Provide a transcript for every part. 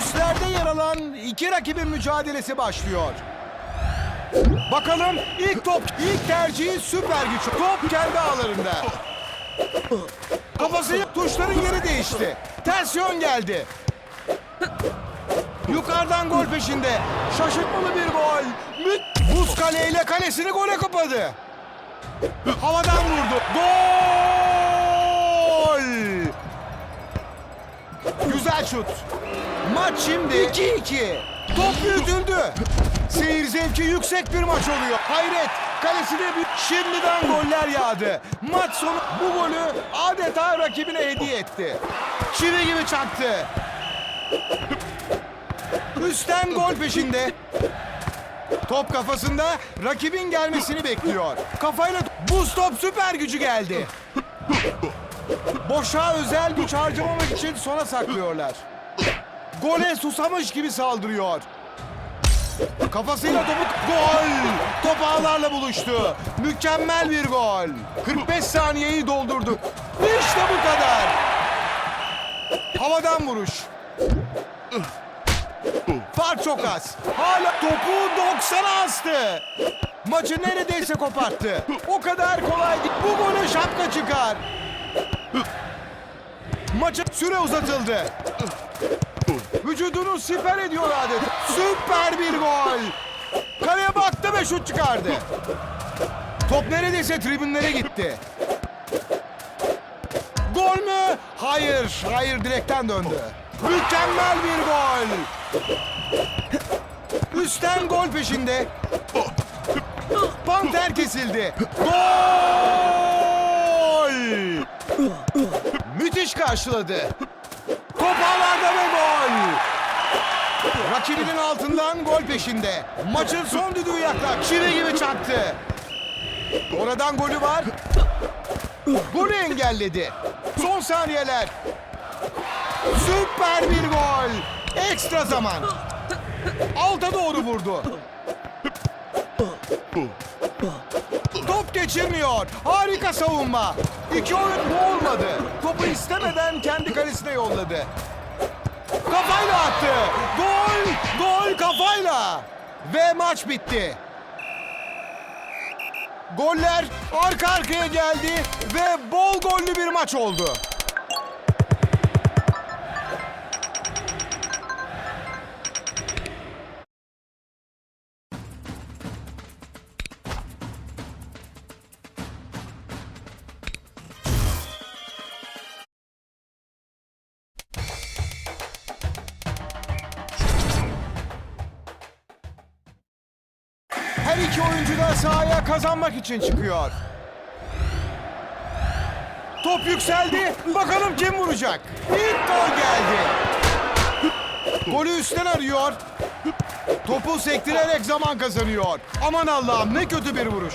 üstlerde yer alan iki rakibin mücadelesi başlıyor. Bakalım ilk top, ilk tercihi süper güç. Top kendi ağlarında. Kafası tuşların yeri değişti. Ters geldi. Yukarıdan gol peşinde. Şaşırtmalı bir gol. Buz kaleyle kalesini gole kapadı. Havadan vurdu. Gol! Güzel şut. Maç şimdi 2-2. Top büyütüldü. Seyir zevki yüksek bir maç oluyor. Hayret. Kalesine bir şimdiden goller yağdı. Maç sonu bu golü adeta rakibine hediye etti. Çivi gibi çaktı. Üstten gol peşinde. Top kafasında rakibin gelmesini bekliyor. Kafayla buz top süper gücü geldi. Boşa özel güç harcamamak için sona saklıyorlar. Gole susamış gibi saldırıyor. Kafasıyla topu gol. Top ağlarla buluştu. Mükemmel bir gol. 45 saniyeyi doldurduk. İşte bu kadar. Havadan vuruş. Fark çok az. Hala topu 90'a astı. Maçı neredeyse koparttı. O kadar kolay. Bu golü şapka çıkar. Maçın süre uzatıldı. Vücudunu siper ediyor adet. Süper bir gol. Kaleye baktı ve şut çıkardı. Top neredeyse tribünlere gitti. Gol mü? Hayır, hayır direkten döndü. Mükemmel bir gol. Üstten gol peşinde. Panter kesildi. Gol! Müthiş karşıladı. Top ağlarda. Rakibinin altından gol peşinde. Maçın son düdüğü yaklaş. Çivi gibi çaktı. Oradan golü var. Golü engelledi. Son saniyeler. Süper bir gol. Ekstra zaman. Alta doğru vurdu. Top geçirmiyor. Harika savunma. İki oyun bu olmadı. Topu istemeden kendi kalesine yolladı. Kafayla attı. Gol! Gol kafayla. Ve maç bitti. Goller arka arkaya geldi ve bol gollü bir maç oldu. İki oyuncu da sahaya kazanmak için çıkıyor. Top yükseldi. Bakalım kim vuracak? İlk gol geldi. Golü üstten arıyor. Topu sektirerek zaman kazanıyor. Aman Allah'ım ne kötü bir vuruş.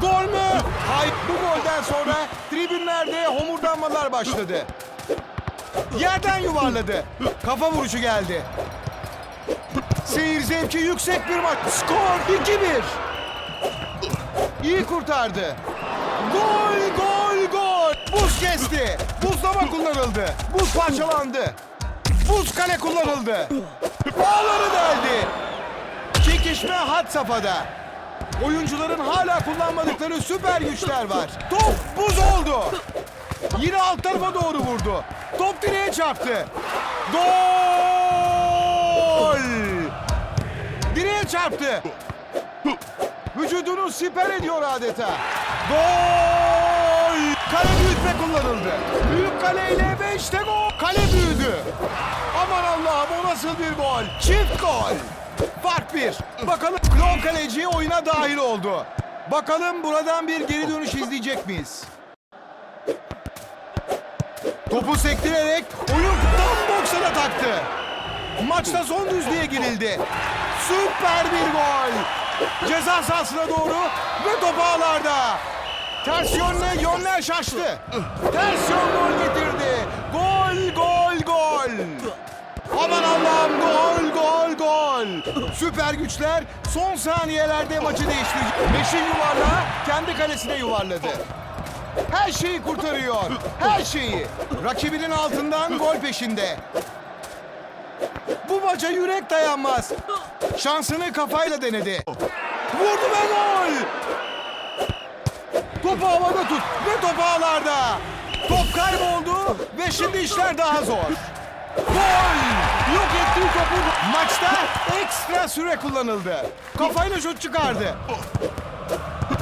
Gol mü? Hayır. Bu golden sonra tribünlerde homurdanmalar başladı. Yerden yuvarladı. Kafa vuruşu geldi. Seyir zevki yüksek bir maç. Skor 2-1. İyi kurtardı. Gol, gol, gol. Buz kesti. Buzlama kullanıldı. Buz parçalandı. Buz kale kullanıldı. Ağları deldi. Çekişme had safhada. Oyuncuların hala kullanmadıkları süper güçler var. Top buz oldu. Yine alt tarafa doğru vurdu. Top direğe çarptı. Gol! Direğe çarptı. Vücudunu siper ediyor adeta. Gol! Kale büyütme kullanıldı. Büyük kaleyle ve işte gol. Kale büyüdü. Aman Allah'ım o nasıl bir gol? Çift gol. Fark bir. Bakalım Klon kaleci oyuna dahil oldu. Bakalım buradan bir geri dönüş izleyecek miyiz? Topu sektirerek oyun tam 90'a taktı. Maçta son düzlüğe girildi. Süper bir gol. Ceza sahasına doğru ve top ağlarda. Ters yönle yönler şaştı. Ters yön gol getirdi. Gol, gol, gol. Aman Allah'ım gol, gol, gol. Süper güçler son saniyelerde maçı değiştirecek. Beşin yuvarlağı kendi kalesine yuvarladı. Her şeyi kurtarıyor. Her şeyi. Rakibinin altından gol peşinde. Bu maça yürek dayanmaz. Şansını kafayla denedi. Vurdu ve gol! Topu havada tut ve top ağlarda. Top kayboldu ve şimdi işler daha zor. Gol! Yok ettiği topu maçta ekstra süre kullanıldı. Kafayla şut çıkardı.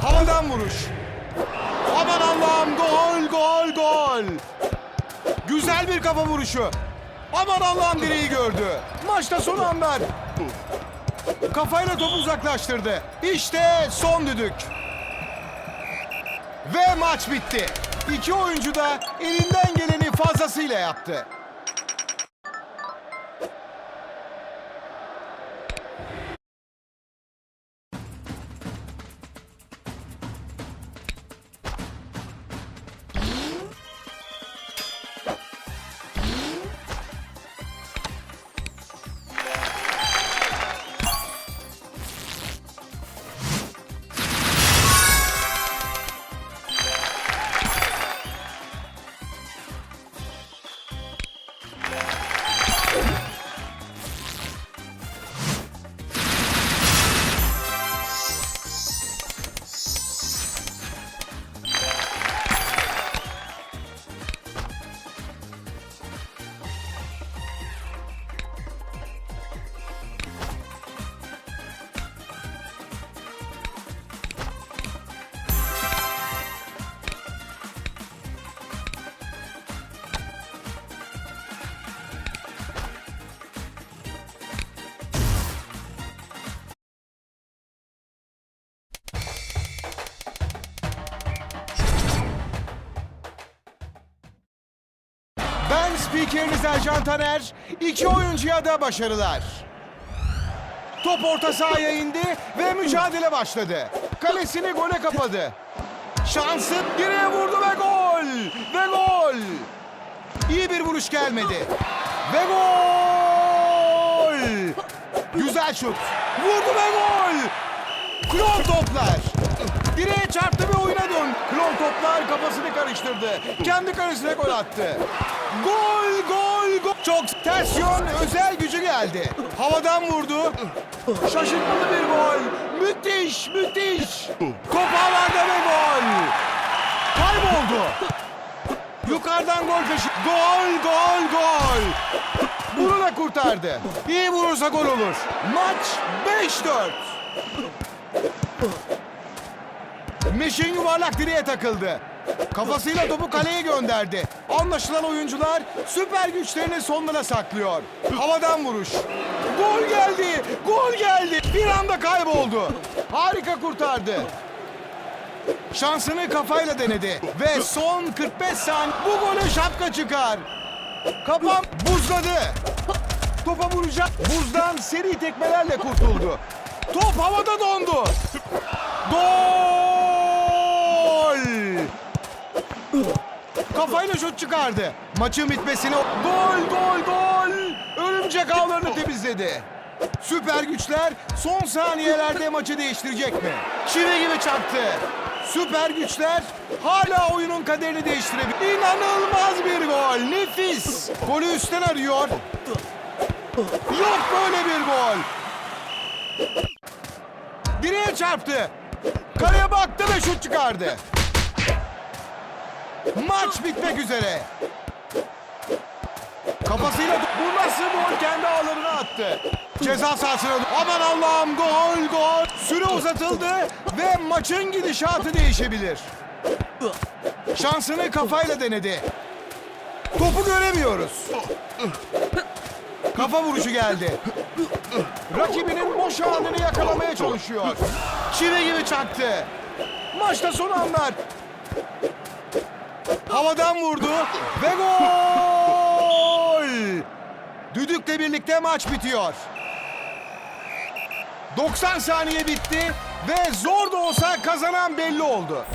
Havadan vuruş. Aman Allah'ım gol gol gol. Güzel bir kafa vuruşu. Aman Allah'ım direği gördü. Maçta son anlar. Kafayla topu uzaklaştırdı. İşte son düdük. Ve maç bitti. İki oyuncu da elinden geleni fazlasıyla yaptı. Ben spikeriniz Ercan Taner. İki oyuncuya da başarılar. Top orta sahaya indi ve mücadele başladı. Kalesini gole kapadı. Şansı direğe vurdu ve gol! Ve gol! İyi bir vuruş gelmedi. Ve gol! Güzel şut. Vurdu ve gol! Klon toplar. Direğe çarptı ve oyuna dön. Klon toplar kafasını karıştırdı. Kendi kalesine gol attı. Gol, gol, gol. Çok ters yön özel gücü geldi. Havadan vurdu. Şaşırtmalı bir gol. Müthiş, müthiş. Kopağlarda ve gol. Kayboldu. Yukarıdan gol peşi. Gol, gol, gol. Bunu da kurtardı. İyi vurursa gol olur. Maç 5-4. Meşin yuvarlak direğe takıldı. Kafasıyla topu kaleye gönderdi. Anlaşılan oyuncular süper güçlerini sonlara saklıyor. Havadan vuruş. Gol geldi. Gol geldi. Bir anda kayboldu. Harika kurtardı. Şansını kafayla denedi. Ve son 45 saniye bu gole şapka çıkar. Kafam buzladı. Topa vuracak. Buzdan seri tekmelerle kurtuldu. Top havada dondu. Gol! Kafayla şut çıkardı. Maçın bitmesine gol gol gol! Örümcek ağlarını temizledi. Süper güçler son saniyelerde maçı değiştirecek mi? Çivi gibi çaktı. Süper güçler hala oyunun kaderini değiştirebilir. İnanılmaz bir gol. Nefis. Golü üstten arıyor. Yok böyle bir gol. Direğe çarptı. Kaleye baktı ve şut çıkardı. Maç bitmek üzere. Kafasıyla bu nasıl gol kendi ağlarına attı. Ceza sahasına aman Allah'ım gol gol. Süre uzatıldı ve maçın gidişatı değişebilir. Şansını kafayla denedi. Topu göremiyoruz. Kafa vuruşu geldi. Rakibinin boş anını yakalamaya çalışıyor. Çivi gibi çaktı. Maçta son anlar. Havadan vurdu ve gol! Düdükle birlikte maç bitiyor. 90 saniye bitti ve zor da olsa kazanan belli oldu.